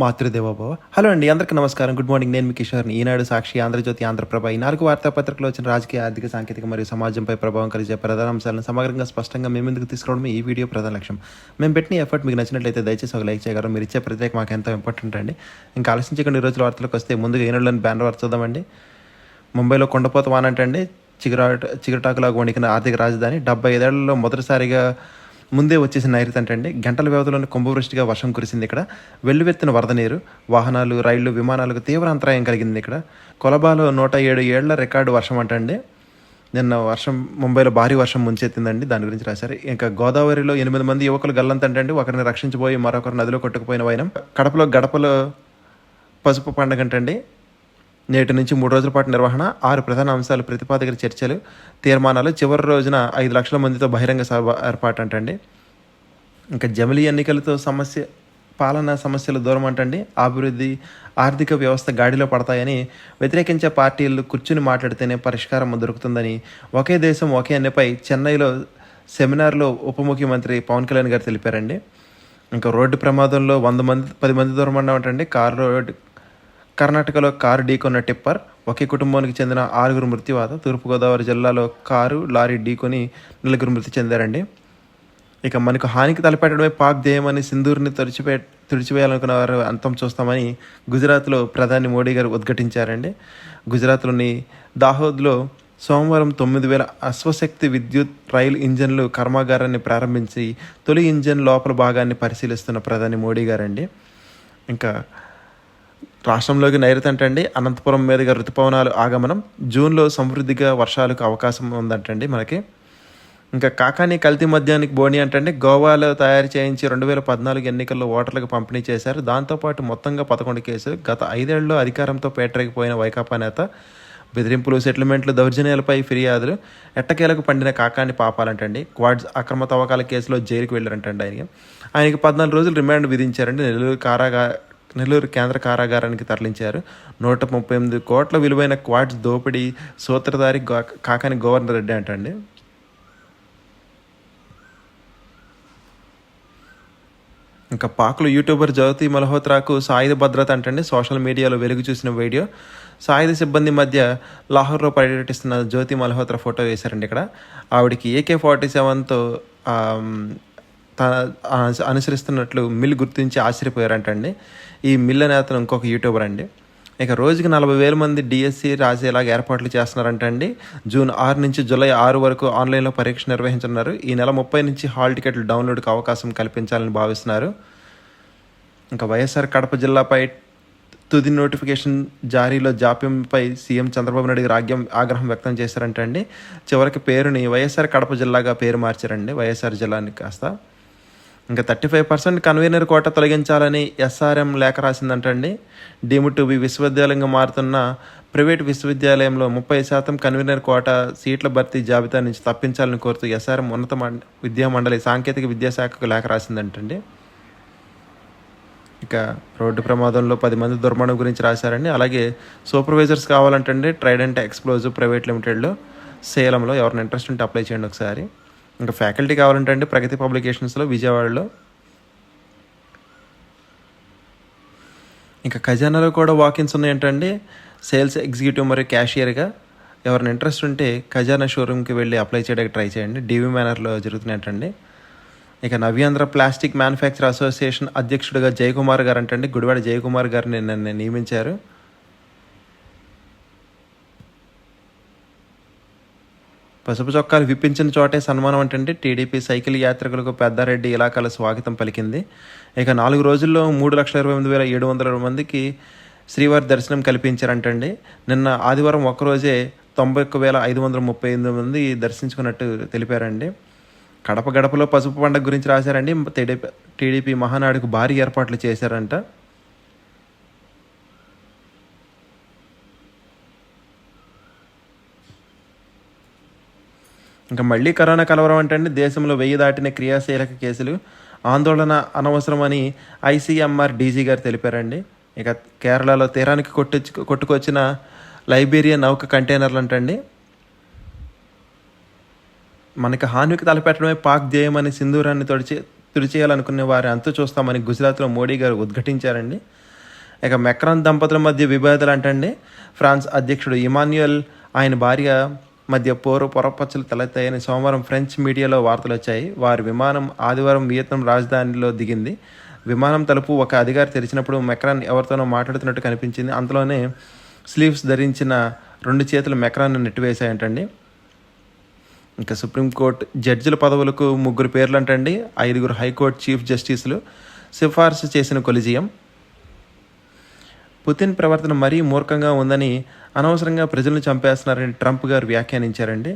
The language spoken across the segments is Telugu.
మాతృదేవోభవ. హలో అండి అందరికీ నమస్కారం. గుడ్ మార్నింగ్ నేను మీ కిషోర్ని. ఈనాడు సాక్షి ఆంధ్రజ్యోతి ఆంధ్రప్రభ. ఈ నాలుగు వార్తాపత్రికలో వచ్చిన రాజకీయ ఆర్థిక సాంకేతిక మరియు సమాజంపై ప్రభావం కలిగే ప్రధాన అంశాలను సమగ్రంగా స్పష్టంగా మేము ముందుకు తీసుకురావడం ఈ వీడియో ప్రధాన లక్ష్యం. మేము పెట్టిన ఎఫర్ట్ మీకు నచ్చినట్లయితే దయచేసి ఒక లైక్ చేయగలరు. మీరు ఇచ్చే ప్రత్యేక మాకు ఎంతో ఇంపార్టెంట్ అండి. ఇంకా ఆలోచించకుండా ఈ రోజు వార్తలకు వస్తే ముందుగా ఈనాడులోని బ్యానర్ వార్త చూద్దామండి. ముంబైలో కొండపోత వానంటండి. చిగురాట చిగురటాకులాగా వణికిన ఆర్థిక రాజధాని డెబ్బై ఐదేళ్ళలో మొదటిసారిగా ముందే వచ్చేసిన నైరుతి అండి గంటల వ్యవధిలోని కుంభవృష్టిగా వర్షం కురిసింది ఇక్కడ. వెల్లువెత్తిన వరద నీరు వాహనాలు రైళ్ళు విమానాలకు తీవ్ర అంతరాయం కలిగింది ఇక్కడ. కొలబాలో నూట ఏడు ఏళ్ళ రికార్డు వర్షం అంటండి నిన్న వర్షం ముంబైలో భారీ వర్షం ముంచెత్తిందండి దాని గురించి రాశారు. ఇంకా గోదావరిలో ఎనిమిది మంది యువకులు గల్లంతంటండి ఒకరిని రక్షించబోయి మరొకరు నదిలో కొట్టుకుపోయిన వైనం. కడపలో గడపలో పసుపు పండగంటండి నేటి నుంచి మూడు రోజుల పాటు నిర్వహణ ఆరు ప్రధాన అంశాలు ప్రతిపాదక చర్చలు తీర్మానాలు. చివరి రోజున ఐదు లక్షల మందితో బహిరంగ సభ ఏర్పాటు అంటండి ఇంకా జమిలీ ఎన్నికలతో సమస్య పాలనా సమస్యలు దూరం అంటండి. అభివృద్ధి ఆర్థిక వ్యవస్థ గాడిలో పడతాయని వ్యతిరేకించే పార్టీలు కూర్చుని మాట్లాడితేనే పరిష్కారం దొరుకుతుందని ఒకే దేశం ఒకే అన్నపై చెన్నైలో సెమినార్లో ఉప ముఖ్యమంత్రి పవన్ కళ్యాణ్ గారు తెలిపారండి. ఇంకా రోడ్డు ప్రమాదంలో వంద మంది పది మంది దూరం అన్నామంటండి. కారు రోడ్డు కర్ణాటకలో కారు ఢీకొన్న టిప్పర్ ఒకే కుటుంబానికి చెందిన ఆరుగురు మృత్యువాత తూర్పుగోదావరి జిల్లాలో కారు లారీ ఢీకొని నలుగురు మృతి చెందారండి. ఇక మనకు హానికి తలపెట్టడమే పాక్ ధ్యేయమని సింధూర్ని తుడిచిపే తుడిచివేయాలనుకున్న వారు అంతం చూస్తామని గుజరాత్లో ప్రధాని మోడీ గారు ఉద్ఘాటించారండి. గుజరాత్లోని దాహోద్లో సోమవారం తొమ్మిది వేల అశ్వశక్తి విద్యుత్ రైలు ఇంజన్లు కర్మాగారాన్ని ప్రారంభించి తొలి ఇంజన్ లోపల భాగాన్ని పరిశీలిస్తున్న ప్రధాని మోడీ గారండి. ఇంకా రాష్ట్రంలోకి నైరుతంటండి అనంతపురం మీదుగా ఋతుపవనాలు ఆగమనం. జూన్లో సమృద్ధిగా వర్షాలకు అవకాశం ఉందంటండి మనకి. ఇంకా కాకాని కల్తీ మద్యానికి బోని అంటండి. గోవాలో తయారు చేయించి రెండు వేల పద్నాలుగు ఎన్నికల్లో ఓటర్లకు పంపిణీ చేశారు. దాంతోపాటు మొత్తంగా పదకొండు కేసులు. గత ఐదేళ్ళలో అధికారంతో పేటరేగిపోయిన వైకాపా నేత బెదిరింపులు సెటిల్మెంట్లు దౌర్జన్యాలపై ఫిర్యాదులు. ఎట్టకేలకు పండిన కాకాని పాపాలంటండి. క్వాడ్స్ అక్రమ తవ్వకాల కేసులో జైలుకు వెళ్ళారంటండి ఆయనకి ఆయనకి పద్నాలుగు రోజులు రిమాండ్ విధించారండి. నెల్లూరు కారాగా నెల్లూరు కేంద్ర కారాగారానికి తరలించారు. నూట ముప్పై ఎనిమిది కోట్ల విలువైన క్వాడ్స్ దోపిడీ సూత్రధారి కాకాని గవర్నర్ రెడ్డి అంటండి. ఇంకా పాకులు యూట్యూబర్ జ్యోతి మల్హోత్రాకు సాయుధ భద్రత అంటండి. సోషల్ మీడియాలో వెలుగు చూసిన వీడియో. సాయుధ సిబ్బంది మధ్య లాహోర్లో పర్యటిస్తున్న జ్యోతి మల్హోత్రా ఫోటో వేశారండి ఇక్కడ. ఆవిడకి ఏకే ఫార్టీ సెవెన్తో అనుసరిస్తున్నట్లు మిల్ గుర్తించి ఆశ్చర్యపోయారంటండి. ఈ మిల్ అనే అతను ఇంకొక యూట్యూబర్ అండి. ఇక రోజుకి నలభై వేల మంది డిఎస్సి రాసేలాగా ఏర్పాట్లు చేస్తున్నారంటండి. జూన్ ఆరు నుంచి జూలై ఆరు వరకు ఆన్లైన్లో పరీక్ష నిర్వహించనున్నారు. ఈ నెల ముప్పై నుంచి హాల్ టికెట్లు డౌన్లోడ్కి అవకాశం కల్పించాలని భావిస్తున్నారు. ఇంకా వైఎస్ఆర్ కడప జిల్లాపై తుది నోటిఫికేషన్ జారీలో జాప్యంపై సీఎం చంద్రబాబు నాయుడు గారు ఆగ్యం ఆగ్రహం వ్యక్తం చేశారంటండి. చివరికి పేరుని వైఎస్ఆర్ కడప జిల్లాగా పేరు మార్చారండి. వైఎస్ఆర్ జిల్లాని కాస్త ఇంకా thirty five percent convener quota తొలగించాలని ఎస్ఆర్ఎం లేఖ రాసిందంటండి. డీమ్డ్ టు బి విశ్వవిద్యాలయంగా మారుతున్న ప్రైవేట్ విశ్వవిద్యాలయంలో ముప్పై శాతం కన్వీనర్ కోట సీట్ల భర్తీ జాబితా నుంచి తప్పించాలని కోరుతూ ఎస్ఆర్ఎం ఉన్నత మండ విద్యా మండలి సాంకేతిక విద్యాశాఖకు లేఖ రాసిందంటండి. ఇక రోడ్డు ప్రమాదంలో పది మంది దుర్మరణం గురించి రాశారండి. అలాగే సూపర్వైజర్స్ కావాలంటండి. ట్రైడెంట్ ఎక్స్ప్లోజివ్ ప్రైవేట్ లిమిటెడ్లో సేలంలో ఎవరిని ఇంట్రెస్ట్ ఉంటే అప్లై చేయండి ఒకసారి. ఇంకా ఫ్యాకల్టీ కావాలంటే అండి ప్రగతి పబ్లికేషన్స్లో విజయవాడలో. ఇంకా ఖజానాలో కూడా వాకిన్స్ ఉన్నాయంటండి. సేల్స్ ఎగ్జిక్యూటివ్ మరియు క్యాషియర్గా ఎవరిని ఇంట్రెస్ట్ ఉంటే ఖజానా షోరూమ్కి వెళ్ళి అప్లై చేయడానికి ట్రై చేయండి. డీవీ మేనర్లో జరుగుతున్నాయంటండి. ఇక నవ్యాంధ్ర ప్లాస్టిక్ మ్యానుఫ్యాక్చర్ అసోసియేషన్ అధ్యక్షుడిగా జయకుమార్ గారు అంటండి గుడివాడ జయకుమార్ గారిని నన్ను నియమించారు. పసుపు చొక్కాలు విప్పించిన చోటే సన్మానం అంటే టీడీపీ సైకిల్ యాత్రికులకు పెద్దారెడ్డి ఇలాకాల స్వాగతం పలికింది. ఇక నాలుగు రోజుల్లో మూడు లక్షల ఇరవై ఎనిమిది వేల ఏడు వందల మందికి శ్రీవారి దర్శనం కల్పించారంటండి. నిన్న ఆదివారం ఒక్కరోజే తొంభై ఒక్క వేల ఐదు వందల ముప్పై ఎనిమిది మంది దర్శించుకున్నట్టు తెలిపారండి. కడప గడపలో పసుపు పండుగ గురించి రాశారండి. టీడీపీ టీడీపీ మహానాడుకు భారీ ఏర్పాట్లు చేశారంట. ఇంకా మళ్ళీ కరోనా కలవరం అంటే దేశంలో వెయ్యి దాటిన క్రియాశీలక కేసులు ఆందోళన అనవసరమని ఐసీఎంఆర్ డీజీ గారు తెలిపారండి. ఇక కేరళలో తీరానికి కొట్టు కొట్టుకొచ్చిన లైబీరియా నౌక కంటైనర్లు అంటండి మనకి హానికి తలపెట్టడమే పాక్ ధ్యేయమని సింధూరాన్ని తొడిచి తుడిచేయాలనుకునే వారి అంతు చూస్తామని గుజరాత్లో మోడీ గారు ఉద్ఘటించారండి. ఇక మెక్రాన్ దంపతుల మధ్య విభేదాలు అంటండి ఫ్రాన్స్ అధ్యక్షుడు ఇమాన్యుయల్ ఆయన భార్య మధ్య పోరు పొరపచ్చలు తలెత్తాయని సోమవారం ఫ్రెంచ్ మీడియాలో వార్తలు వచ్చాయి. వారి విమానం ఆదివారం వియత్నాం రాజధానిలో దిగింది. విమానం తలుపు ఒక అధికారి తెరిచినప్పుడు మెక్రాన్ ఎవరితోనో మాట్లాడుతున్నట్టు కనిపించింది. అంతలోనే స్లీవ్స్ ధరించిన రెండు చేతులు మెక్రాన్ నెట్టివేశాయంటండి. ఇంకా సుప్రీంకోర్టు జడ్జిల పదవులకు ముగ్గురు పేర్లు అంటండి ఐదుగురు హైకోర్టు చీఫ్ జస్టిస్లు. సిఫార్సు చేసిన కొలిజియం. పుతిన్ ప్రవర్తన మరీ మూర్ఖంగా ఉందని అనవసరంగా ప్రజలను చంపేస్తున్నారని ట్రంప్ గారు వ్యాఖ్యానించారండి.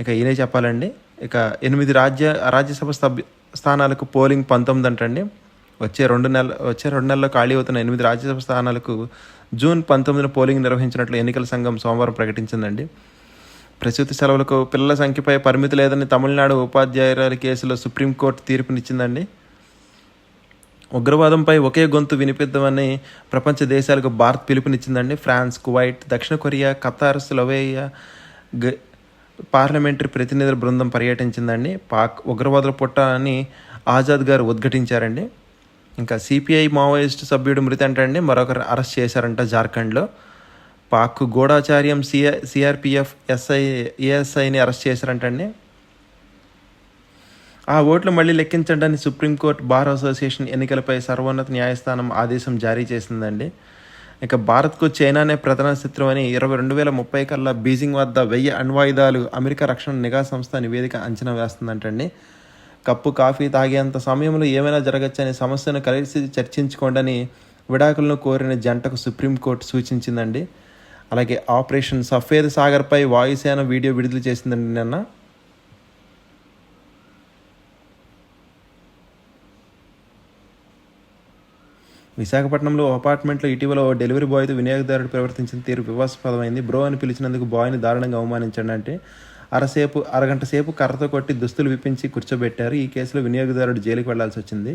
ఇక ఈయనే చెప్పాలండి. ఇక ఎనిమిది రాజ్య రాజ్యసభ సభ్య స్థానాలకు పోలింగ్ పంతొమ్మిది అంటండి. వచ్చే రెండు నెల వచ్చే రెండు నెలల్లో ఖాళీ అవుతున్న ఎనిమిది రాజ్యసభ స్థానాలకు జూన్ పంతొమ్మిదిన పోలింగ్ నిర్వహించినట్లు ఎన్నికల సంఘం సోమవారం ప్రకటించిందండి. ప్రసూతి సెలవులకు పిల్లల సంఖ్యపై పరిమితి లేదని తమిళనాడు ఉపాధ్యాయురాలి కేసులో సుప్రీంకోర్టు తీర్పునిచ్చిందండి. ఉగ్రవాదంపై ఒకే గొంతు వినిపిద్దామని ప్రపంచ దేశాలకు భారత్ పిలుపునిచ్చిందండి. ఫ్రాన్స్ కువైట్ దక్షిణ కొరియా ఖతార్ స్లోవేయా గ పార్లమెంటరీ ప్రతినిధుల బృందం పర్యటించిందండి. పాక్ ఉగ్రవాదుల పుట్ట అని ఆజాద్ గారు ఉద్ఘటించారండి. ఇంకా సిపిఐ మావోయిస్ట్ సభ్యుడు మృతి అంటండి. మరొకరు అరెస్ట్ చేశారంట జార్ఖండ్లో. పాక్ గూఢాచార్యం సిఆర్ సిఆర్పిఎఫ్ ఎస్ఐ ఏఎస్ఐని అరెస్ట్ చేశారంటండి. ఆ ఓట్లు మళ్ళీ లెక్కించడానికి సుప్రీంకోర్టు బార్ అసోసియేషన్ ఎన్నికలపై సర్వోన్నత న్యాయస్థానం ఆదేశం జారీ చేసిందండి. ఇక భారత్కు చైనానే ప్రధాన శత్రువు అని ఇరవై రెండు వేల ముప్పై కల్లా బీజింగ్ వద్ద వెయ్యి అణ్వాయుధాలు అమెరికా రక్షణ నిఘా సంస్థ నివేదిక అంచనా వేస్తుందంటండి. కప్పు కాఫీ తాగేంత సమయంలో ఏమైనా జరగచ్చనే సమస్యను కలిసి చర్చించుకోండని విడాకులను కోరిన జంటకు సుప్రీంకోర్టు సూచించిందండి. అలాగే ఆపరేషన్ సఫేద్ సాగర్పై వాయుసేన వీడియో విడుదల చేసిందండి నిన్న. విశాఖపట్నంలో అపార్ట్మెంట్లో ఇటీవల ఓ డెలివరీ బాయ్తో వినియోగదారుడు ప్రవర్తించిన తీరు వివాదాస్పదమైంది. బ్రో అని పిలిచినందుకు బాయ్ని దారుణంగా అవమానించండి అంటే అరసేపు అరగంట సేపు కర్రతో కొట్టి దుస్తులు విప్పించి కూర్చోబెట్టారు. ఈ కేసులో వినియోగదారుడు జైలుకి వెళ్ళాల్సి వచ్చింది.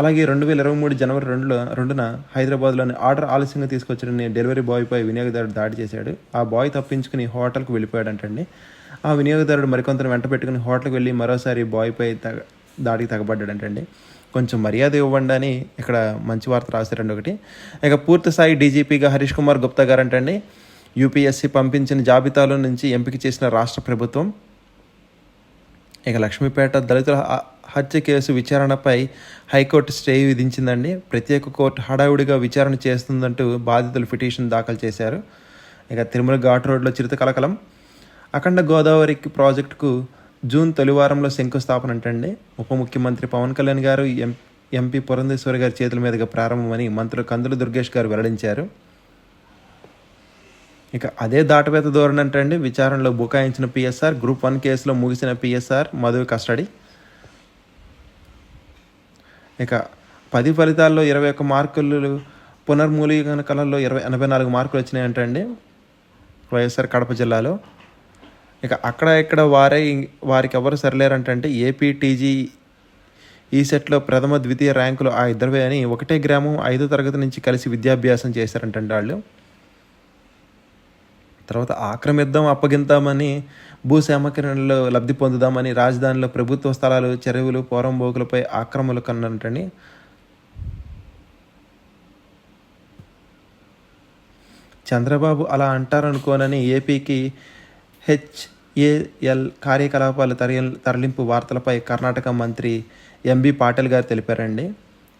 అలాగే రెండు వేల ఇరవై మూడు జనవరి రెండులో రెండున హైదరాబాద్లోని ఆర్డర్ ఆలస్యంగా తీసుకొచ్చిన డెలివరీ బాయ్పై వినియోగదారుడు దాడి చేశాడు. ఆ బాయ్ తప్పించుకుని హోటల్కి వెళ్ళిపోయాడంటండి. ఆ వినియోగదారుడు మరికొంతను వెంట పెట్టుకుని హోటల్కి వెళ్ళి మరోసారి బాయ్పై తగ దాడికి తగబడ్డాడంటండి. కొంచెం మర్యాద ఇవ్వండి అని ఇక్కడ మంచి వార్త రాశారండి ఒకటి. ఇక పూర్తి స్థాయి డీజీపీగా హరీష్ కుమార్ గుప్తా గారు అంటండి యూపీఎస్సీ పంపించిన జాబితాలో నుంచి ఎంపిక చేసిన రాష్ట్ర ప్రభుత్వం. ఇక లక్ష్మీపేట దళితుల హ- హత్య కేసు విచారణపై హైకోర్టు స్టే విధించిందండి. ప్రత్యేక కోర్టు హడావుడిగా విచారణ చేస్తుందంటూ బాధితులు పిటిషన్ దాఖలు చేశారు. ఇక తిరుమల ఘాట్ రోడ్లో చిరుత కలకలం. అఖండ గోదావరికి ప్రాజెక్టుకు జూన్ తొలివారంలో శంకుస్థాపన అంటండి. ఉప ముఖ్యమంత్రి పవన్ కళ్యాణ్ గారు ఎం ఎంపీ పురంధేశ్వరి గారి చేతుల మీదుగా ప్రారంభమని మంత్రులు కందులు దుర్గేష్ గారు వెల్లడించారు. ఇక అదే దాటవేత ధోరణి అంటండి. విచారణలో బుకాయించిన పిఎస్ఆర్ గ్రూప్ వన్ కేసులో ముగిసిన పిఎస్ఆర్ మధు కస్టడీ. ఇక పది ఫలితాల్లో ఇరవై ఒక్క మార్కులు పునర్మూలీకరణ కళల్లో ఇరవై ఎనభై నాలుగు మార్కులు వచ్చినాయంటండి. వైఎస్ఆర్ కడప జిల్లాలో. ఇక అక్కడ ఇక్కడ వారే వారికి ఎవరు సరిలేరంటే ఏపీటీజీ ఈ సెట్లో ప్రథమ ద్వితీయ ర్యాంకులు ఆ ఇద్దరువే అని ఒకటే గ్రామం ఐదో తరగతి నుంచి కలిసి విద్యాభ్యాసం చేశారంటండి వాళ్ళు. తర్వాత ఆక్రమిద్దాం అప్పగింతామని భూ సేమకరణలో లబ్ధి పొందుదామని రాజధానిలో ప్రభుత్వ స్థలాలు చెరువులు పోరంబోకులపై ఆక్రమణలు కన్నటండి చంద్రబాబు అలా అంటారనుకోనని ఏపీకి హెచ్ఏఎల్ కార్యకలాపాలు తరలి తరలింపు వార్తలపై కర్ణాటక మంత్రి ఎంబి పాటిల్ గారు తెలిపారండి.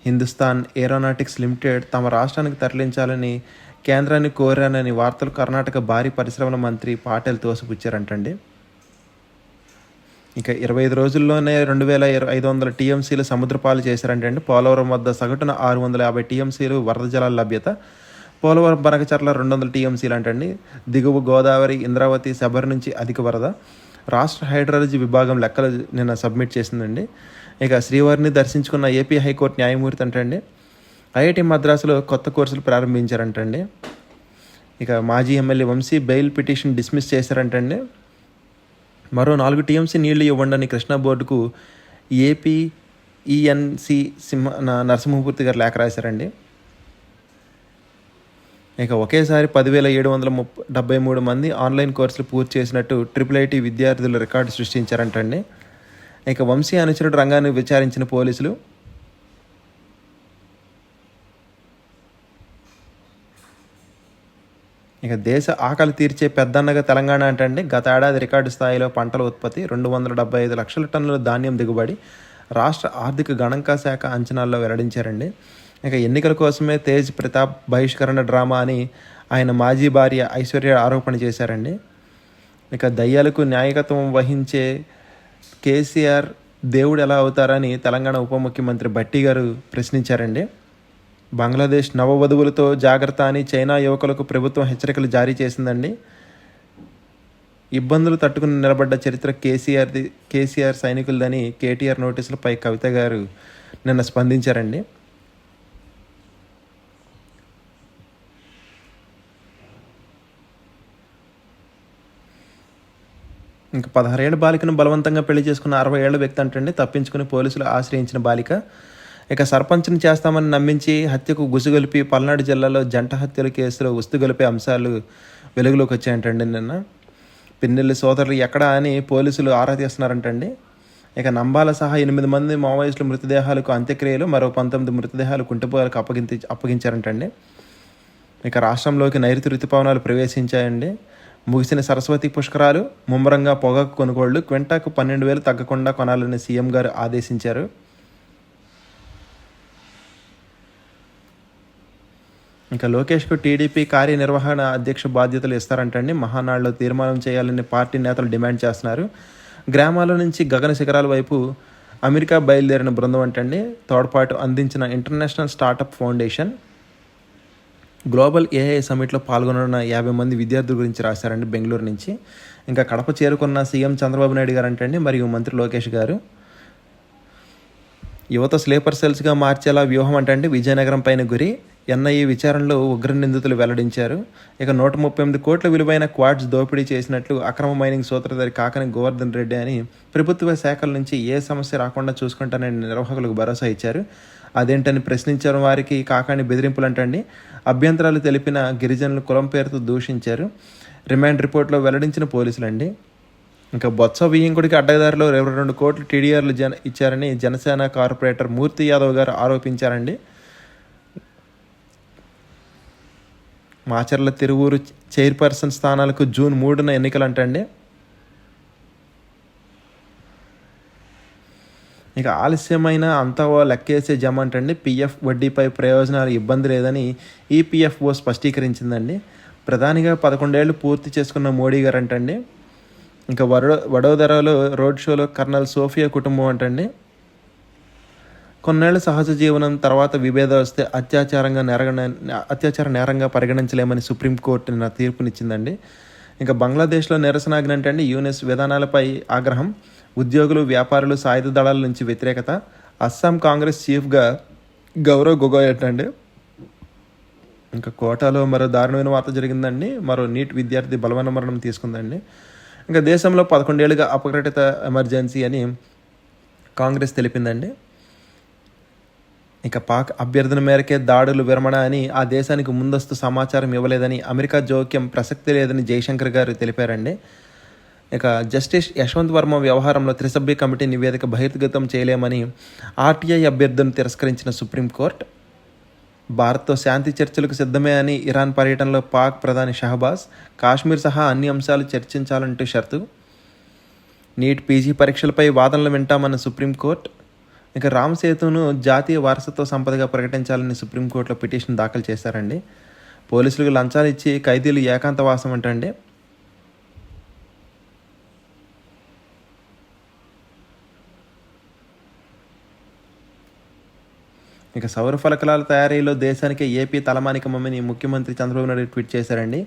హిందుస్థాన్ ఏరోనాటిక్స్ లిమిటెడ్ తమ రాష్ట్రానికి తరలించాలని కేంద్రాన్ని కోరానని వార్తలు కర్ణాటక భారీ పరిశ్రమల మంత్రి పాటిల్ తోసిపుచ్చారంటండి. ఇక ఇరవై ఐదు రోజుల్లోనే రెండు వేల ఇరవై ఐదు వందల టీఎంసీలు సముద్రపాలు చేశారంటే పోలవరం వద్ద సగటున ఆరు వందల యాభై టీఎంసీలు వరద జలాల లభ్యత పోలవరం బనకచర్ల రెండు వందల టీఎంసీలు అంటండి దిగువ గోదావరి ఇంద్రావతి శబరి నుంచి అధిక వరద. రాష్ట్ర హైడ్రాలజీ విభాగం లెక్కలు నిన్న సబ్మిట్ చేసిందండి. ఇక శ్రీవారిని దర్శించుకున్న ఏపీ హైకోర్టు న్యాయమూర్తి అంటండి. ఐఐటి మద్రాసులో కొత్త కోర్సులు ప్రారంభించారంటండి. ఇక మాజీ MLA Vamsi bail petition dismiss చేశారంటండి. మరో నాలుగు టీఎంసీ నీళ్ళు ఇవ్వండి కృష్ణా బోర్డుకు ఏపీ ఈఎన్సి సింహ నరసింహమూర్తి గారు లేఖ రాశారండి. ఇక ఒకేసారి పదివేల ఏడు వందల ముప్పై డెబ్బై మూడు మంది ఆన్లైన్ కోర్సులు పూర్తి చేసినట్టు ట్రిపుల్ ఐటీ విద్యార్థులు రికార్డు సృష్టించారంటండి. ఇక వంశీ అనుచరుడు రంగాన్ని విచారించిన పోలీసులు ఇక దేశ ఆకలి తీర్చే పెద్దన్నగా తెలంగాణ అంటండి. గత ఏడాది రికార్డు స్థాయిలో పంటల ఉత్పత్తి రెండు వందల డెబ్బై ఐదు లక్షల టన్నుల ధాన్యం దిగుబడి రాష్ట్ర ఆర్థిక గణాంక శాఖ అంచనాల్లో వెల్లడించారండి. ఇక ఎన్నికల కోసమే తేజ్ ప్రతాప్ బహిష్కరణ డ్రామా అని ఆయన మాజీ భార్య ఐశ్వర్య ఆరోపణ చేశారండి. ఇక దయ్యాలకు న్యాయకత్వం వహించే కేసీఆర్ దేవుడు ఎలా అవుతారని తెలంగాణ ఉప ముఖ్యమంత్రి భట్టి గారు ప్రశ్నించారండి. బంగ్లాదేశ్ నవవధువులతో జాగ్రత్త అని చైనా యువకులకు ప్రభుత్వం హెచ్చరికలు జారీ చేసిందండి. ఇబ్బందులు తట్టుకుని నిలబడ్డ చరిత్ర కేసీఆర్ది కేసీఆర్ సైనికులదని కేటీఆర్ నోటీసులపై కవిత గారు నిన్న స్పందించారండి. ఇంకా పదహారేళ్ళ బాలికను బలవంతంగా పెళ్ళి చేసుకున్న అరవై ఏళ్ళ వ్యక్తి అంటండి తప్పించుకుని పోలీసులు ఆశ్రయించిన బాలిక. ఇక సర్పంచ్ని చేస్తామని నమ్మించి హత్యకు గుసుగొలిపి పల్నాడు జిల్లాలో జంట హత్యల కేసులో ఉస్తుగొలిపే అంశాలు వెలుగులోకి వచ్చాయంటండి నిన్న. పిన్నెల్లి సోదరులు ఎక్కడా అని పోలీసులు ఆరా తీస్తున్నారంటండి. ఇక నంబాల సహా ఎనిమిది మంది మావోయిస్టుల మృతదేహాలకు అంత్యక్రియలు మరో పంతొమ్మిది మృతదేహాలు కుంటిపోయాలకు అప్పగించి అప్పగించారంటండి. ఇక రాష్ట్రంలోకి నైరుతి ఋతుపవనాలు ప్రవేశించాయండి. ముగిసిన సరస్వతి పుష్కరాలు ముమ్మరంగా పొగాకు కొనుగోళ్ళు క్వింటాకు పన్నెండు వేలు తగ్గకుండా కొనాలని సీఎం గారు ఆదేశించారు. ఇంకా లోకేష్కు టీడీపీ కార్యనిర్వహణ అధ్యక్ష బాధ్యతలు ఇస్తారంటండి మహానాడులో తీర్మానం చేయాలని పార్టీ నేతలు డిమాండ్ చేస్తున్నారు. గ్రామాల నుంచి గగన శిఖరాల వైపు అమెరికా బయలుదేరిన బృందం అంటండి తోడ్పాటు అందించిన international startup foundation global AI సమిట్లో పాల్గొన్న యాభై మంది విద్యార్థుల గురించి రాశారండి బెంగళూరు నుంచి. ఇంకా కడప చేరుకున్న సీఎం చంద్రబాబు నాయుడు గారు అంటండి మరియు మంత్రి లోకేష్ గారు. యువత స్లీపర్ సెల్స్గా మార్చేలా వ్యూహం అంటే విజయనగరం పైన గురి ఎన్ఐఏ విచారణలో ఉగ్ర నిందితులు వెల్లడించారు. ఇక నూట ముప్పై ఎనిమిది కోట్ల విలువైన క్వాడ్స్ దోపిడీ చేసినట్లు అక్రమ మైనింగ్ సూత్రధారి కాకని గోవర్ధన్ రెడ్డి అని ప్రభుత్వ శాఖల నుంచి ఏ సమస్య రాకుండా చూసుకుంటానని నిర్వాహకులకు భరోసా ఇచ్చారు. అదేంటని ప్రశ్నించిన వారికి కాకాని బెదిరింపులు అంటండి అభ్యంతరాలు తెలిపిన గిరిజనులు కులం పేరుతో దూషించారు. రిమాండ్ రిపోర్ట్లో వెల్లడించిన పోలీసులండి. ఇంకా బొత్స వియ్యంకుడికి అడ్డదారిలో ఇరవై రెండు కోట్లు టీడీఆర్లు జన ఇచ్చారని జనసేన కార్పొరేటర్ మూర్తి యాదవ్ గారు ఆరోపించారండి. మాచర్ల తిరువూరు చైర్పర్సన్ స్థానాలకు జూన్ మూడున ఎన్నికలు అంటండి ఇక ఆలస్యమైన అంతా లెక్కేసే జమ అంటండి పిఎఫ్ వడ్డీపై ప్రయోజనాలు ఇబ్బంది లేదని ఈపీఎఫ్ఓ స్పష్టీకరించిందండి. ప్రధానిగా పదకొండేళ్ళు పూర్తి చేసుకున్న మోడీ గారు అంటండి ఇంకా వడో వడోదరలో రోడ్ షోలో కర్నల్ సోఫియా కుటుంబం అంటండి. కొన్నేళ్ళ సహజ జీవనం తర్వాత విభేదాలు వస్తే అత్యాచారంగా నేరగ అత్యాచార నేరంగా పరిగణించలేమని సుప్రీంకోర్టు నిన్న తీర్పునిచ్చిందండి. ఇంకా బంగ్లాదేశ్లో నిరసనాగ్ని అంటే యూనిస్ విధానాలపై ఆగ్రహం. ఉద్యోగులు వ్యాపారులు సాయుధ దళాల నుంచి వ్యతిరేకత. అస్సాం కాంగ్రెస్ చీఫ్గా గౌరవ్ గొగోయ్ అంటండి ఇంకా కోటాలో మరో దారుణమైన వార్త జరిగిందండి. మరో నీట్ విద్యార్థి బలమైన మరణం తీసుకుందండి. ఇంకా దేశంలో పదకొండేళ్ళుగా అపకటిత ఎమర్జెన్సీ అని కాంగ్రెస్ తెలిపిందండి. ఇక పాక్ అభ్యర్థన మేరకే దాడులు విరమణ అని ఆ దేశానికి ముందస్తు సమాచారం ఇవ్వలేదని అమెరికా జోక్యం ప్రసక్తి లేదని జైశంకర్ గారు తెలిపారండి. ఇక జస్టిస్ యశ్వంత్ వర్మ వ్యవహారంలో త్రిసభ్య కమిటీ నివేదిక బహిర్గతం చేయలేమని ఆర్టీఐ అభ్యర్థులను తిరస్కరించిన సుప్రీంకోర్టు భారత్తో శాంతి చర్చలకు సిద్ధమే అని ఇరాన్ పర్యటనలో పాక్ ప్రధాని షహబాజ్ కాశ్మీర్ సహా అన్ని అంశాలు చర్చించాలంటూ షరతు. నీట్ పీజీ పరీక్షలపై వాదనలు వింటామన్న సుప్రీంకోర్టు ఇక రామ్ సేతును జాతీయ వారసత్వ సంపదగా ప్రకటించాలని సుప్రీంకోర్టులో పిటిషన్ దాఖలు చేశారండి. పోలీసులకు లంచాలు ఇచ్చి ఖైదీలు ఏకాంతవాసం అంటే ఇక సౌర ఫలకలాల తయారీలో దేశానికి ఏపీ తలమానికమని ముఖ్యమంత్రి చంద్రబాబు నాయుడు ట్వీట్ చేశారండి.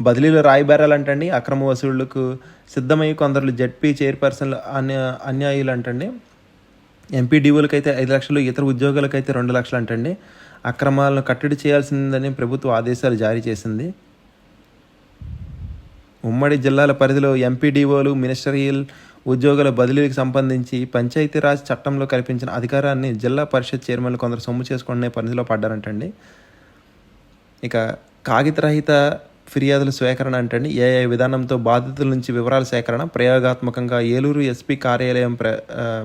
బదిలీలో రాయిబారాలంటండి అక్రమ వసూళ్ళకు సిద్ధమై కొందరు జడ్పీ చైర్పర్సన్లు అన్య అన్యాయులు అంటండి ఎంపీడీఓలకైతే అయితే ఐదు లక్షలు ఇతర ఉద్యోగులకైతే రెండు లక్షలు అంటండి అక్రమాలను కట్టడి చేయాల్సిందని ప్రభుత్వ ఆదేశాలు జారీ చేసింది. ఉమ్మడి జిల్లాల పరిధిలో ఎంపీడీఓలు మినిస్టరియల్ ఉద్యోగుల బదిలీకి సంబంధించి పంచాయతీరాజ్ చట్టంలో కల్పించిన అధికారాన్ని జిల్లా పరిషత్ చైర్మన్లు కొందరు సొమ్ము చేసుకునే పరిధిలో పడ్డారంటండి. ఇక కాగితరహిత ఫిర్యాదుల సేకరణ అంటే ఏఐ విధానంతో బాధితుల నుంచి వివరాల సేకరణ ప్రయోగాత్మకంగా ఏలూరు ఎస్పీ కార్యాలయం ప్ర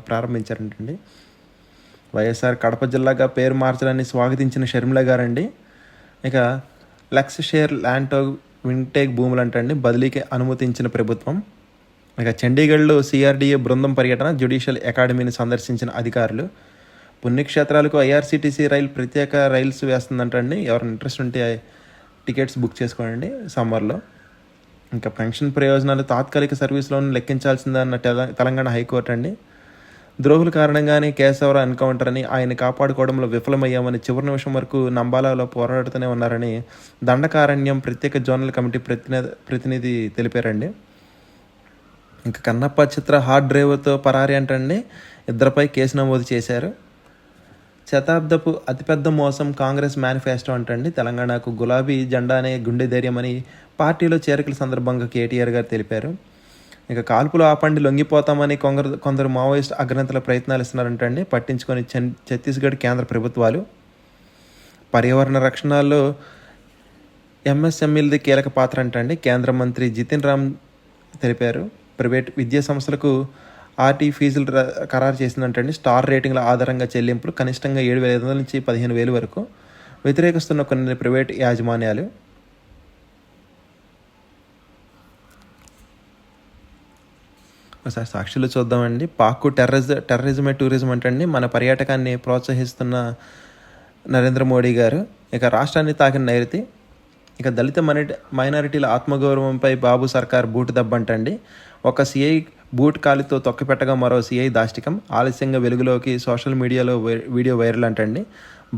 ప్రారంభించారంటండి. వైఎస్ఆర్ కడప జిల్లాగా పేరు మార్చడాన్ని స్వాగతించిన షర్మిల గారండి. ఇక లక్స్ షేర్ ల్యాంటో వింటేక్ భూములు అంటండి బదిలీకి అనుమతించిన ప్రభుత్వం. ఇక చండీగఢ్లో సిఆర్డీఏ బృందం పర్యటన జ్యుడిషియల్ అకాడమీని సందర్శించిన అధికారులు పుణ్యక్షేత్రాలకు ఐఆర్సీటీసీ రైలు ప్రత్యేక రైల్స్ వేస్తుందంటండి. ఎవరైనా ఇంట్రెస్ట్ ఉంటే టికెట్స్ బుక్ చేసుకోండి సమ్మర్లో ఇంకా పెన్షన్ ప్రయోజనాలు తాత్కాలిక సర్వీస్లోనూ లెక్కించాల్సిందన్న తెల- తెలంగాణ హైకోర్టు అండి. ద్రోహుల కారణంగానే కేశవరావు ఎన్కౌంటర్ అని ఆయన కాపాడుకోవడంలో విఫలమయ్యామని చివరి నిమిషం వరకు నంబాలలో పోరాడుతూనే ఉన్నారని దండకారణ్యం ప్రత్యేక జోనల్ కమిటీ ప్రతినిధి ప్రతినిధి తెలిపారండి. ఇంకా కన్నప్ప చిత్ర హార్డ్ డ్రైవర్తో పరారి అంటండి ఇద్దరిపై కేసు నమోదు చేశారు. శతాబ్దపు అతిపెద్ద మోసం కాంగ్రెస్ మేనిఫెస్టో అంటండి తెలంగాణకు గులాబీ జెండానే గుండె ధైర్యం అని పార్టీలో చేరికల సందర్భంగా కేటీఆర్ గారు తెలిపారు. ఇక కాల్పులు ఆపండి లొంగిపోతామని కొందరు కొందరు మావోయిస్ట్ అగ్రనేతల ప్రయత్నాలు ఇస్తున్నారంటండి పట్టించుకొని ఛన్- ఛత్తీస్గఢ్ కేంద్ర ప్రభుత్వాలు. పర్యావరణ రక్షణలో ఎంఎస్ఎంఈలది కీలక పాత్ర అంటండి కేంద్ర మంత్రి జితిన్ రామ్ తెలిపారు. ప్రైవేట్ విద్యా సంస్థలకు ఆర్టీ ఫీజులు ర- ఖరారు చేసిందంటండి. స్టార్ రేటింగ్ల ఆధారంగా చెల్లింపులు కనిష్టంగా ఏడు వేల ఐదు వందల నుంచి పదిహేను వేలు వరకు వ్యతిరేకిస్తున్న కొన్ని ప్రైవేట్ యాజమాన్యాలు. ఒకసారి సాక్షులు చూద్దామండి. పాక్కు టెర్రరిజ టెర్రరిజం టూరిజం అంటండి. మన పర్యాటకాన్ని ప్రోత్సహిస్తున్న నరేంద్ర మోడీ గారు. ఇక రాష్ట్రాన్ని తాకిన నైరుతి ఇక దళిత మైనారిటీల ఆత్మగౌరవంపై బాబు సర్కార్ బూటు దెబ్బంటండి. ఒక సిఐ బూట్ కాలితో తొక్కిపెట్టగా మరో సిఐ దాష్టికం. ఆలస్యంగా వెలుగులోకి సోషల్ మీడియాలో వీడియో వైరల్ అంటండి.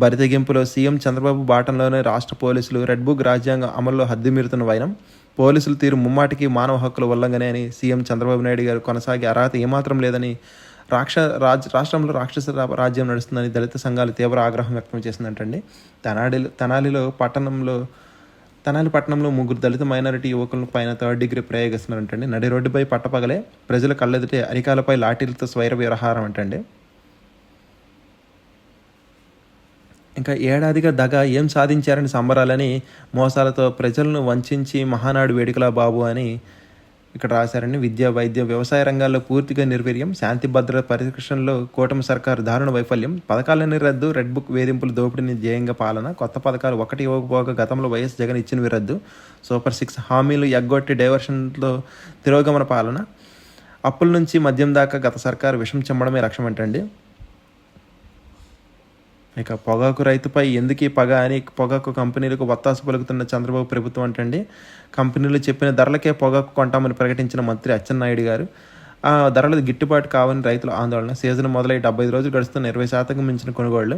బరితెగింపులో సీఎం చంద్రబాబు బాటంలోనే రాష్ట్ర పోలీసులు రెడ్ బుక్ రాజ్యాంగం అమల్లో హద్దుమీరుతున్న వైనం. పోలీసులు తీరు ముమ్మాటికి మానవ హక్కుల ఉల్లంఘనే అని సీఎం చంద్రబాబు నాయుడు గారు కొనసాగే అర్హత ఏమాత్రం లేదని రాక్ష రాజ్ రాష్ట్రంలో రాక్షస రాజ్యం నడుస్తుందని దళిత సంఘాలు తీవ్ర ఆగ్రహం వ్యక్తం చేసిందంటండి. తెనాలిలో తెనాలిలో పట్టణంలో తనాలి పట్టణంలో ముగ్గురు దళిత మైనారిటీ యువకులను పైన థర్డ్ డిగ్రీ ప్రయోగిస్తున్నారంటండి. నడి రోడ్డుపై పట్టపగలే ప్రజల కళ్ళెదుటే అరికాలపై లాఠీలతో స్వైర వ్యవహారం అంటండి. ఇంకా ఏడాదిగా దగ ఏం సాధించారని సంబరాలని మోసాలతో ప్రజలను వంచించి మహానాడు వేడుకలా బాబు అని ఇక్కడ రాశారండి విద్య వైద్య వ్యవసాయ రంగాల్లో పూర్తిగా నిర్వీర్యం శాంతి భద్రత పరిరక్షణలో కూటమి సర్కారు దారుణ వైఫల్యం పథకాలన్నీ రద్దు రెడ్ బుక్ వేధింపులు దోపిడీని ధ్యేయంగా పాలన కొత్త పథకాలు ఒకటి ఇవ్వకపోగా గతంలో వైఎస్ జగన్ ఇచ్చినవి రద్దు సూపర్ సిక్స్ హామీలు ఎగ్గొట్టి డైవర్షన్తో తిరోగమన పాలన అప్పుల నుంచి మద్యం దాకా గత సర్కారు విషం చెమ్మడమే లక్ష్యం ఏంటండి ఇక పొగాకు రైతుపై ఎందుకు ఈ పగ అని పొగాకు కంపెనీలకు వత్తాసు పలుకుతున్న చంద్రబాబు ప్రభుత్వం అంటండి. కంపెనీలు చెప్పిన ధరలకే పొగాకు కొంటామని ప్రకటించిన మంత్రి అచ్చెన్నాయుడు గారు. ఆ ధరలు గిట్టుబాటు కావని రైతుల ఆందోళన. సీజన్ మొదలై డెబ్బై రోజులు గడుస్తున్న ఇరవై శాతం మించిన కొనుగోళ్ళు.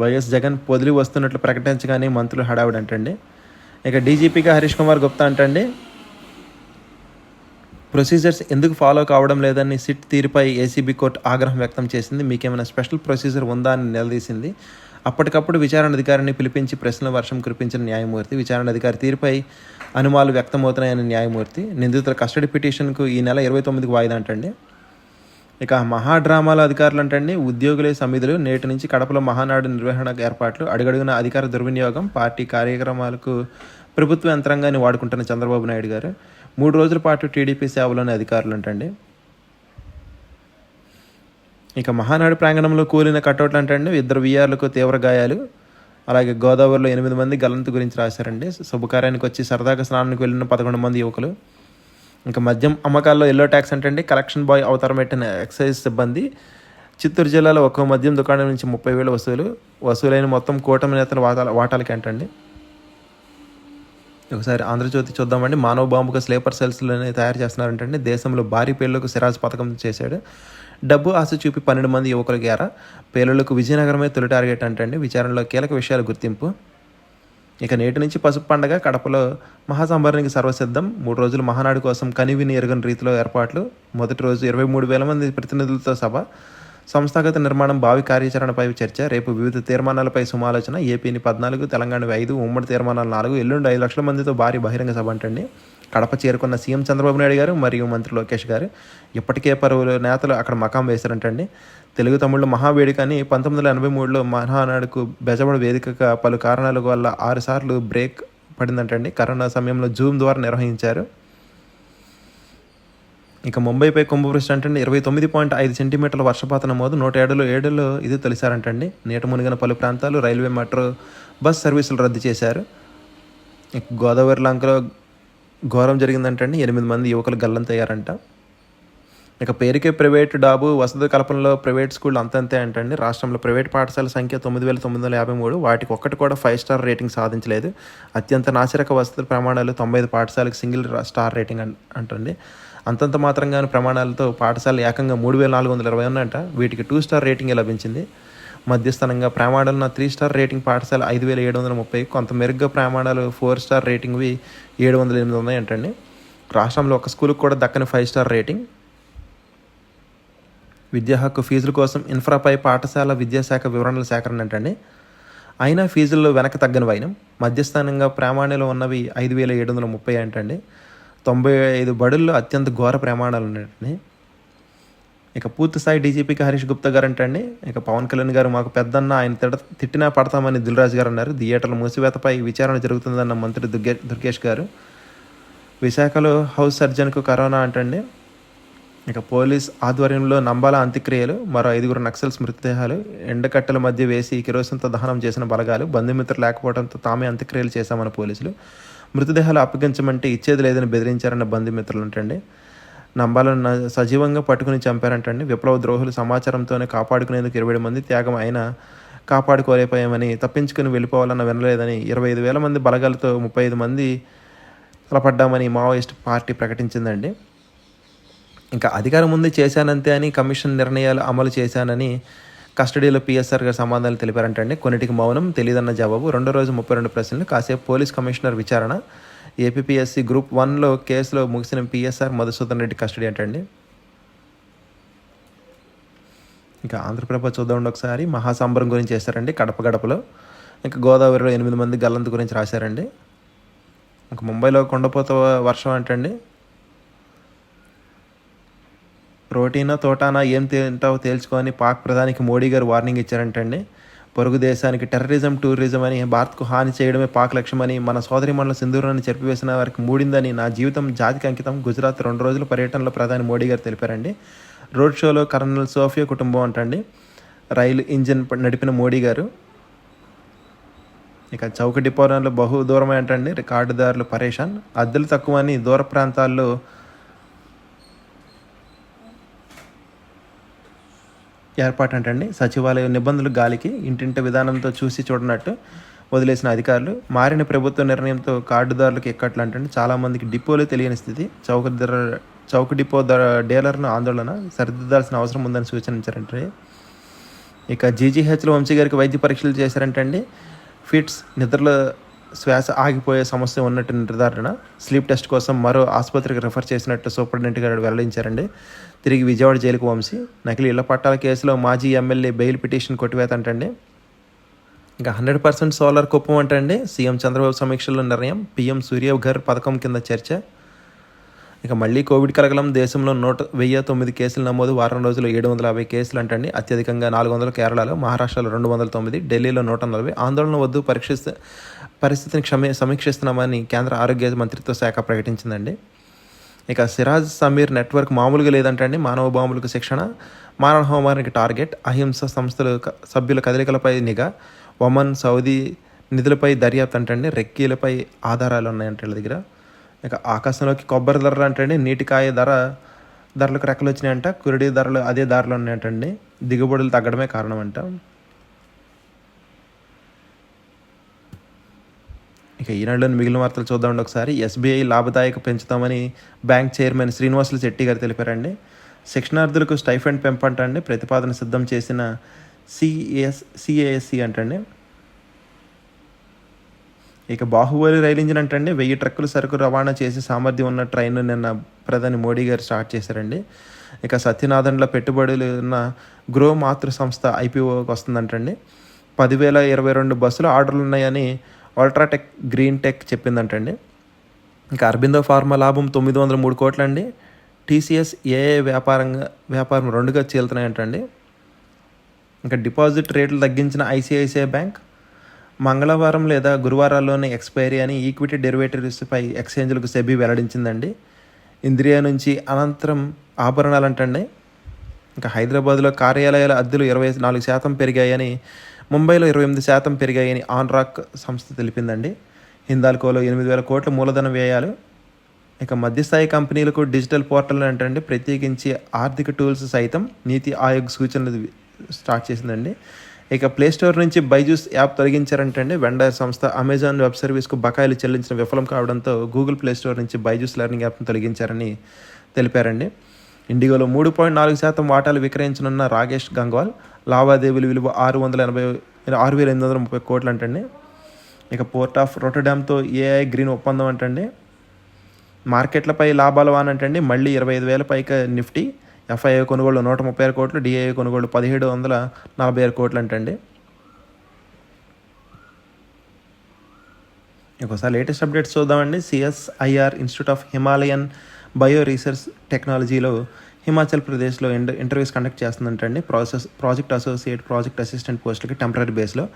వైఎస్ జగన్ పొదిలి వస్తున్నట్లు ప్రకటించగానే మంత్రులు హడావిడి అంటండి ఇక డీజీపీగా హరీష్ కుమార్ గుప్తా అంటండి ప్రొసీజర్స్ ఎందుకు ఫాలో కావడం లేదని సిట్ తీరుపై ఏసీబీ కోర్టు ఆగ్రహం వ్యక్తం చేసింది. మీకేమైనా స్పెషల్ ప్రొసీజర్ ఉందా అని నిలదీసింది. అప్పటికప్పుడు విచారణ అధికారిని పిలిపించి ప్రశ్నల వర్షం కురిపించిన న్యాయమూర్తి విచారణ అధికారి తీరుపై అనుమానాలు వ్యక్తమవుతున్నాయని న్యాయమూర్తి నిందితుల కస్టడీ పిటిషన్కు ఈ నెల ఇరవై తొమ్మిదికి వాయిదా అంటండి. ఇక మహా డ్రామాల అధికారులు అంటండి ఉద్యోగులే సమిధులు నేటి నుంచి కడపలో మహానాడు నిర్వహణ ఏర్పాట్లు అడుగడుగున అధికార దుర్వినియోగం పార్టీ కార్యక్రమాలకు ప్రభుత్వ యంత్రాంగాన్ని వాడుకుంటున్న చంద్రబాబు నాయుడు గారు. మూడు రోజుల పాటు టీడీపీ సేవలోని అధికారులు అంటండి ఇక మహానాడు ప్రాంగణంలో కూలిన కటౌట్లు అంటండి. ఇద్దరు వీఆర్లకు తీవ్ర గాయాలు. అలాగే గోదావరిలో ఎనిమిది మంది గలంతు గురించి రాశారండి. శుభకార్యానికి వచ్చి సరదాగా స్నానానికి వెళ్ళిన పదకొండు మంది యువకులు. ఇంకా మద్యం అమ్మకాల్లో ఎల్లో ట్యాక్స్ అంటే కలెక్షన్ బాయ్ అవతారం పెట్టిన ఎక్సైజ్ సిబ్బంది. చిత్తూరు జిల్లాలో ఒక్కో మద్యం దుకాణం నుంచి ముప్పై వేల వసూలు. వసూలైన మొత్తం కూటమి నేతల వాటాల వాటాలకి అంటండి. ఒకసారి ఆంధ్రజ్యోతి చూద్దామండి. మానవ బాంబుగా స్లీపర్ సెల్స్లోనే తయారు చేస్తున్నారంటండి. దేశంలో భారీ పేర్లకు సిరాజ్ పథకం చేశాడు. డబ్బు ఆశ చూపి పన్నెండు మంది యువకులు గేరా పేలుళ్ళకు విజయనగరమే తొలి టార్గెట్ అంటండి. విచారణలో కీలక విషయాల గుర్తింపు. ఇక నేటి నుంచి పసుపు పండగ కడపలో మహాసంబరానికి సర్వసిద్ధం. మూడు రోజులు మహానాడు కోసం కనివిని ఎరగని రీతిలో ఏర్పాట్లు. మొదటి రోజు ఇరవై మూడు వేల మంది ప్రతినిధులతో సభ. సంస్థాగత నిర్మాణం భావి కార్యాచరణపై చర్చ. రేపు వివిధ తీర్మానాలపై సమాలోచన. ఏపీని పద్నాలుగు తెలంగాణ ఐదు ఉమ్మడి తీర్మానాలు నాలుగు ఎల్లుండి ఐదు లక్షల మందితో భారీ బహిరంగ సభ అంటండి. కడప చేరుకున్న సీఎం చంద్రబాబు నాయుడు గారు మరియు మంత్రి లోకేష్ గారు. ఇప్పటికే పలువురు నేతలు అక్కడ మకాం వేశారంటండి. తెలుగు తమిళ మహావేదిక అని పంతొమ్మిది వందల ఎనభై మూడులో మహానాడుకు బెజబడ వేదికగా పలు కారణాల వల్ల ఆరుసార్లు బ్రేక్ పడిందంటండి. కరోనా సమయంలో జూమ్ ద్వారా నిర్వహించారు. ఇక ముంబైపై కుంభవృష్టి అంటే ఇరవై తొమ్మిది పాయింట్ ఐదు సెంటీమీటర్ల వర్షపాతం నమోదు. నూట ఏడులో ఏడులో ఇది తొలిసారంటండి. నీట మునిగిన పలు ప్రాంతాలు రైల్వే మెట్రో బస్ సర్వీసులు రద్దు చేశారు. ఇక గోదావరి లంకలో ఘోరం జరిగిందంటండి. ఎనిమిది మంది యువకులు గల్లంతయ్యారంట ఇక పేరుకే ప్రైవేట్ డాబు వసతి కల్పనలో ప్రైవేట్ స్కూల్ అంతంతే అంటండి. రాష్ట్రంలో ప్రైవేట్ పాఠశాల సంఖ్య తొమ్మిది వేల తొమ్మిది వందల యాభై మూడు. వాటికి ఒక్కటి కూడా ఫైవ్ స్టార్ రేటింగ్ సాధించలేదు. అత్యంత నాసిరక వసతి ప్రమాణాలు తొంభై ఐదు పాఠశాలకు సింగిల్ స్టార్ రేటింగ్ అంటండి. అంతంత మాత్రంగాను ప్రమాణాలతో పాఠశాల ఏకంగా మూడు వేల నాలుగు వందల ఇరవై ఉన్నాయంట. వీటికి టూ స్టార్ రేటింగ్ లభించింది? మధ్యస్థానంగా ప్రమాణాలున్న త్రీ స్టార్ రేటింగ్ పాఠశాల ఐదు వేల ఏడు వందల ముప్పై కొంత మెరుగ్గా ప్రమాణాలు ఫోర్ స్టార్ రేటింగ్వి ఏడు వందల ఎనిమిది ఉన్నాయంటండి. రాష్ట్రంలో ఒక స్కూల్కి కూడా దక్కని ఫైవ్ స్టార్ రేటింగ్ విద్యా హక్కు ఫీజుల కోసం ఇన్ఫ్రాపై పాఠశాల విద్యాశాఖ వివరణల సేకరణ అంటండి. అయినా ఫీజుల్లో వెనక తగ్గని వైనం. మధ్యస్థానంగా ప్రామాణ్యంలో ఉన్నవి ఐదు వేల ఏడు వందల ముప్పై అంటండి. తొంభై ఐదు బడుల్లో అత్యంత ఘోర ప్రమాణాలు ఉన్నాయండి. ఇక పూర్తి స్థాయి డీజీపీకి హరీష్ గుప్తా గారు అంటండి ఇక పవన్ కళ్యాణ్ గారు మాకు పెద్దన్న ఆయన తిడ తిట్టినా పడతామని దిల్రాజు గారు అన్నారు. థియేటర్ల మూసివేతపై విచారణ జరుగుతుందన్న మంత్రి దుర్గే దుర్గేష్ గారు. విశాఖలో హౌస్ సర్జన్కు కరోనా అంటండి. ఇక పోలీస్ ఆధ్వర్యంలో నంబాల అంత్యక్రియలు మరో ఐదుగురు నక్సల్స్ మృతదేహాలు ఎండకట్టెల మధ్య వేసి కిరోసిన్తో దహనం చేసిన బలగాలు బంధుమిత్రులు లేకపోవడంతో తామే అంత్యక్రియలు చేశామని పోలీసులు. మృతదేహాలు అప్పగించమంటే ఇచ్చేది లేదని బెదిరించారన్న బంధుమిత్రులు అంటండి నంబాలను సజీవంగా పట్టుకుని చంపారంటండి. విప్లవ ద్రోహులు సమాచారంతోనే కాపాడుకునేందుకు ఇరవై మంది త్యాగం అయినా కాపాడుకోలేకపోయామని తప్పించుకుని వెళ్ళిపోవాలన్న వినలేదని ఇరవై ఐదు వేల మంది బలగాలతో ముప్పై ఐదు మంది తలపడ్డామని మావోయిస్ట్ పార్టీ ప్రకటించిందండి. ఇంకా అధికారం ముందు చేశానంతే అని కమిషన్ నిర్ణయాలు అమలు చేశానని కస్టడీలో పిఎస్ఆర్ గారు సమాధానాలు తెలిపారంటండి. కొన్నిటికి మౌనం తెలియదన్న జవాబు రెండో రోజు ముప్పై రెండు ప్రశ్నలు కాసేపు పోలీస్ కమిషనర్ విచారణ. ఏపీఎస్సి గ్రూప్ వన్లో కేసులో ముగిసిన పిఎస్ఆర్ మధుసూదన్ రెడ్డి కస్టడీ అంటండి. ఇంకా ఆంధ్రప్రభ చూద్దాం ఒకసారి. మహాసంబరం గురించి చేశారండి కడప గడపలో. ఇంకా గోదావరిలో ఎనిమిది మంది గల్లంతు గురించి రాశారండి. ఇంకా ముంబైలో కొండపోత వర్షం అంటండి. రోటీనా తోటానా ఏం తింటావో తేల్చుకొని పాక్ ప్రధానికి మోడీ గారు వార్నింగ్ ఇచ్చారంటండి. పొరుగు దేశానికి టెర్రరిజం టూరిజం అని భారత్కు హాని చేయడమే పాక్ లక్ష్యమని మన సోదరి మండల సింధూరాన్ని చెరిపివేసిన వారికి మూడిందని నా జీవితం జాతికి అంకితం. గుజరాత్ రెండు రోజుల పర్యటనలో ప్రధాని మోడీ గారు తెలిపారండి. రోడ్ షోలో కర్నల్ సోఫియా కుటుంబం అంటండి. రైలు ఇంజిన్ నడిపిన మోడీ గారు. ఇక చౌక డిపోరంలో బహు దూరమే అంటండి. రికార్డుదారులు పరేషాన్. అద్దెలు తక్కువ అని దూర ప్రాంతాల్లో ఏర్పాటు అంటండి సచివాలయ నిబంధనలు గాలికి ఇంటింటి విధానంతో చూసి చూడనట్టు వదిలేసిన అధికారులు మారిన ప్రభుత్వ నిర్ణయంతో కార్డుదారులకు ఎక్కట్లు అంటే చాలామందికి డిపోలు తెలియని స్థితి. చౌక ధర చౌక డిపో డీలర్ను ఆందోళన సరిదిద్దాల్సిన అవసరం ఉందని సూచించారంటే ఇక జీజీహెచ్లో వంశీ గారికి వైద్య పరీక్షలు చేశారంటండి. ఫిట్స్ నిద్రలో శ్వాస ఆగిపోయే సమస్య ఉన్నట్టు నిర్ధారణ. స్లీప్ టెస్ట్ కోసం మరో ఆసుపత్రికి రిఫర్ చేసినట్టు సూపరింటెండెంట్ గారు వెల్లడించారండి. తిరిగి విజయవాడ జైలుకు వంశీ. నకిలీ ఇళ్ళ పట్టాల కేసులో మాజీ ఎమ్మెల్యే బెయిల్ పిటిషన్ కొట్టివేత అంటండి ఇంకా హండ్రెడ్ పర్సెంట్ సోలార్ కుప్పం అంటండి. సీఎం చంద్రబాబు సమీక్షలో నిర్ణయం. పీఎం సూర్య ఘర్ పథకం కింద చర్చ. ఇక మళ్ళీ కోవిడ్ కలగలం. దేశంలో నూట వెయ్యి తొమ్మిది కేసులు నమోదు. వారం రోజులు ఏడు వందల యాభై కేసులు అంటండి అత్యధికంగా నాలుగు వందలు కేరళలో మహారాష్ట్రలో రెండు వందల తొమ్మిది ఢిల్లీలో నూట నలభై. ఆందోళన వద్దు పరీక్షిస్తే పరిస్థితిని క్షమే సమీక్షిస్తున్నామని కేంద్ర ఆరోగ్య మంత్రిత్వ శాఖ ప్రకటించిందండి. ఇక సిరాజ్ సమీర్ నెట్వర్క్ మామూలుగా లేదంటండి. మానవ బాంబులకు శిక్షణ మానవ హోమానికి టార్గెట్ అహింస సంస్థలు సభ్యుల కదలికలపై నిఘా ఒమన్ సౌదీ నిధులపై దర్యాప్తు అంటండి. రెక్కీలపై ఆధారాలు ఉన్నాయంట దగ్గర. ఇక ఆకాశంలోకి కొబ్బరి ధరలు అంటే నీటికాయ ధర ధరలకు రెక్కలు వచ్చినాయంట కురిడి ధరలు అదే ధరలు ఉన్నాయంటండి. దిగుబడులు తగ్గడమే కారణం అంట ఇక ఈనాడులోని మిగిలిన వార్తలు చూద్దామండి ఒకసారి. ఎస్బీఐ లాభదాయక పెంచుతామని బ్యాంక్ చైర్మన్ శ్రీనివాసులు శెట్టి గారు తెలిపారండి. శిక్షణార్థులకు స్టైఫండ్ పెంపంటండి ప్రతిపాదన సిద్ధం చేసిన సిఎస్ సిఏఎస్సి అంటండి. ఇక బాహుబలి రైలు ఇంజిన్ అంటండి వెయ్యి ట్రక్కులు సరుకు రవాణా చేసే సామర్థ్యం ఉన్న ట్రైన్ నిన్న ప్రధాని మోడీ గారు స్టార్ట్ చేశారండి. ఇక సత్యనాథన్లో పెట్టుబడులు ఉన్న గ్రో మాతృ సంస్థ ఐపీఓకి వస్తుందంటండి. పదివేల ఇరవై రెండు బస్సులు ఆర్డర్లు ఉన్నాయని అల్ట్రాటెక్ గ్రీన్ టెక్ చెప్పిందంటండి. ఇంకా అరబిందో ఫార్మా లాభం తొమ్మిది వందల మూడు కోట్లండి. టీసీఎస్ ఏఏ వ్యాపారంగా వ్యాపారం రెండుగా చీలుతున్నాయంటండి. ఇంకా డిపాజిట్ రేట్లు తగ్గించిన ఐసిఐసిఐ బ్యాంక్ మంగళవారం లేదా గురువారాల్లోనే ఎక్స్పైరీ అని ఈక్విటీ డెరివేటివ్స్పై ఎక్స్చేంజ్లకు సెబీ వెల్లడించిందండి. ఇంద్రియా నుంచి అనంతరం ఆభరణాలు అంటండి ఇంకా హైదరాబాద్లో కార్యాలయాల అద్దెలు ఇరవై నాలుగు శాతం పెరిగాయని ముంబైలో ఇరవై ఎనిమిది శాతం పెరిగాయని ఆన్రాక్ సంస్థ తెలిపిందండి. హిందాల్కోలో ఎనిమిది వేల కోట్ల మూలధన వ్యయాలు. ఇక మధ్యస్థాయి కంపెనీలకు డిజిటల్ పోర్టల్ అంటే ప్రత్యేకించి ఆర్థిక టూల్స్ సైతం నీతి ఆయోగ్ సూచనలు స్టార్ట్ చేసిందండి. ఇక ప్లే స్టోర్ నుంచి బైజూస్ యాప్ తొలగించారంటే వెండర్ సంస్థ అమెజాన్ వెబ్ సర్వీస్కు బకాయిలు చెల్లించిన విఫలం కావడంతో గూగుల్ ప్లే స్టోర్ నుంచి బైజూస్ లెర్నింగ్ యాప్ను తొలగించారని తెలిపారండి. ఇండిగోలో మూడు పాయింట్ నాలుగు శాతం వాటాలు విక్రయించనున్న రాకేష్ గంగ్వాల్ లావాదేవీల విలువ ఆరు వందల ఎనభై ఆరు వేల ఎనిమిది వందల ముప్పై కోట్లు అంటండి ఇక పోర్ట్ ఆఫ్ రొటడామ్తో ఏఐ గ్రీన్ ఒప్పందం అంటండి. మార్కెట్లపై లాభాల వాన్ అంటండి. మళ్ళీ ఇరవై ఐదు వేల పైగా నిఫ్టీ ఎఫ్ఐఐ కొనుగోలు నూట ముప్పై ఆరు కోట్లు డిఐఏ కొనుగోలు పదిహేడు వందల నలభై ఆరు కోట్లు అంటండి. ఒకసారి లేటెస్ట్ అప్డేట్స్ చూద్దామండి. CSIR institute of Himalayan bio research టెక్నాలజీలో హిమాచల్ ప్రదేశ్లో inter interviews conduct చేస్తుందంటండి. Process project associate project assistant పోస్టులకి టెంపరీ బేస్లో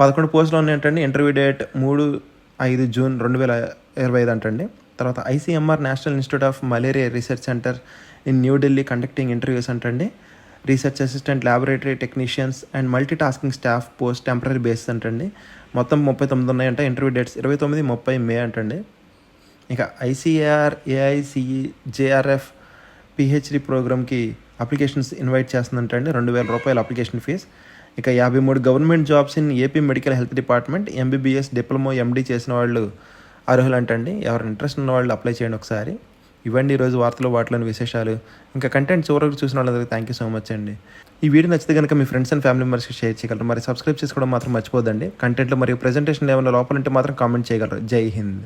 పదకొండు పోస్టులు ఉన్నాయంటండి. ఇంటర్వ్యూ డేట్ మూడు ఐదు జూన్ రెండు వేల ఇరవై ఐదు అంటండి. తర్వాత ICMR national institute of malaria research centre in New Delhi conducting interviews అంటండి research assistant laboratory technicians and multi tasking staff post temporary base అంటండి మొత్తం ముప్పై తొమ్మిది ఉన్నాయంటే. ఇంటర్వ్యూ డేట్స్ ఇరవై తొమ్మిది ముప్పై మే అంటండి ఇక ఐసీఏఆర్ ఏఐసిఈ జేఆర్ఎఫ్ పిహెచ్డి ప్రోగ్రామ్కి అప్లికేషన్స్ ఇన్వైట్ చేస్తుందంటండి రెండు వేల రూపాయల అప్లికేషన్ ఫీజ్ ఇక యాభై మూడు government jobs in AP medical health department MBBS diploma MD చేసిన వాళ్ళు అర్హులు అంటండి ఎవరు ఇంట్రెస్ట్ ఉన్న వాళ్ళు అప్లై చేయండి ఒకసారి. ఇవ్వండి ఈరోజు వార్తలు వాటిలోని విశేషాలు. ఇంకా కంటెంట్ చివరకు చూసిన వాళ్ళందరికీ థ్యాంక్ యూ సో మచ్ అండి. ఈ వీడియో నచ్చితే కనుక మీ ఫ్రెండ్స్ అండ్ ఫ్యామిలీ మెంబర్స్కి షేర్ చేయగలరు. మరి సబ్స్క్రైబ్ చేసుకోవడం మాత్రం మర్చిపోదండి కంటెంట్లో మరియు ప్రజెంటేషన్ ఏమైనా లోపలంటే మాత్రం కామెంట్ చేయగలరు. జై హింద్.